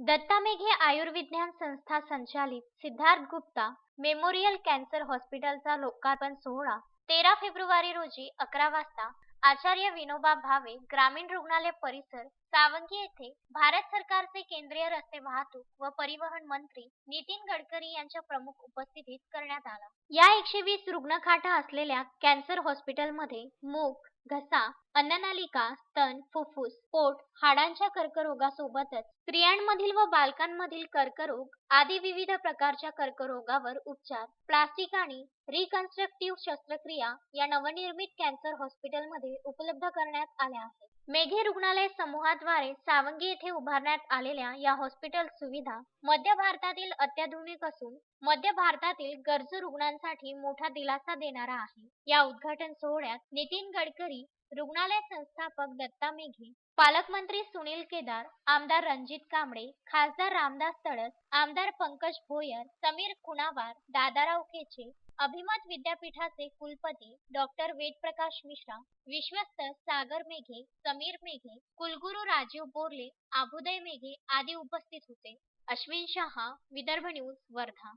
दत्ता मेघे आयुर्विज्ञान संस्था संचालित सिद्धार्थ गुप्ता मेमोरियल कॅन्सर हॉस्पिटलचा लोकार्पण सोहळा तेरा फेब्रुवारी रोजी अकरा वाजता आचार्य विनोबा भावे ग्रामीण रुग्णालय परिसर सावंगी येथे भारत सरकारचे केंद्रीय रस्ते वाहतूक व परिवहन मंत्री नितीन गडकरी यांच्या प्रमुख उपस्थितीत करण्यात आला. या एकशे वीस रुग्णखाटा असलेल्या कॅन्सर हॉस्पिटलमध्ये मूग घसा अन्ननालिका स्तन फुफ्फुस पोट हाडांच्या कर्करोगासोबतच स्त्रियांमधील व बालकांमधील कर्करोग आदी विविध प्रकारच्या कर्करोगावर उपचार प्लास्टिक आणि रिकन्स्ट्रक्टिव्ह शस्त्रक्रिया या नवनिर्मित कॅन्सर हॉस्पिटलमध्ये सोयी उपलब्ध करण्यात आल्या आहेत. मेघे रुग्णालय समूहाद्वारे सावंगी येथे उभारण्यात आलेल्या या हॉस्पिटल सुविधा मध्य भारतातील अत्याधुनिक असून मध्य भारतातील गरजू रुग्णांसाठी मोठा दिलासा देणारा आहे. या उद्घाटन सोहळ्यात नितीन गडकरी रुग्णालय संस्थापक दत्ता मेघे पालकमंत्री सुनील केदार आमदार रणजित कांबळे खासदार रामदास तडस आमदार पंकज भोयर समीर खुणावार दादाराव केचे अभिमत विद्यापीठाचे कुलपती डॉक्टर वेदप्रकाश मिश्रा विश्वस्त सागर मेघे समीर मेघे कुलगुरू राजीव बोरले आभुदय मेघे आदी उपस्थित होते. अश्विन शहा विदर्भ न्यूज वर्धा.